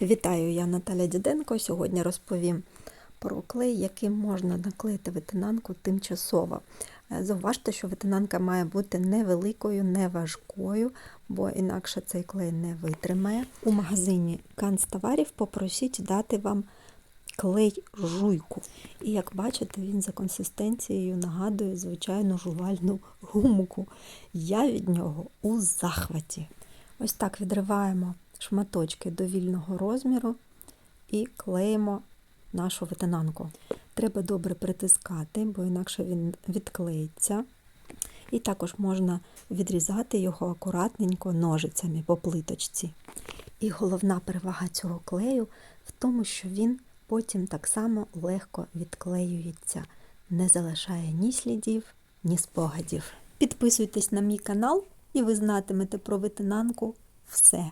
Вітаю, я Наталя Діденко. Сьогодні розповім про клей, яким можна наклеїти ветенанку тимчасово. Е, Зауважте, що ветенанка має бути невеликою, не важкою, бо інакше цей клей не витримає. У магазині канцтоварів попросіть дати вам клей жуйку. І як бачите, він за консистенцією нагадує звичайну жувальну гумку. Я від нього у захваті. Ось так відриваємо шматочки до вільного розміру і клеїмо нашу ветенанку. Треба добре притискати, бо інакше він відклеїться. І також можна відрізати його акуратненько ножицями по плиточці. І головна перевага цього клею в тому, що він потім так само легко відклеюється, не залишає ні слідів, ні спогадів. Підписуйтесь на мій канал, і ви знатимете про ветенанку все.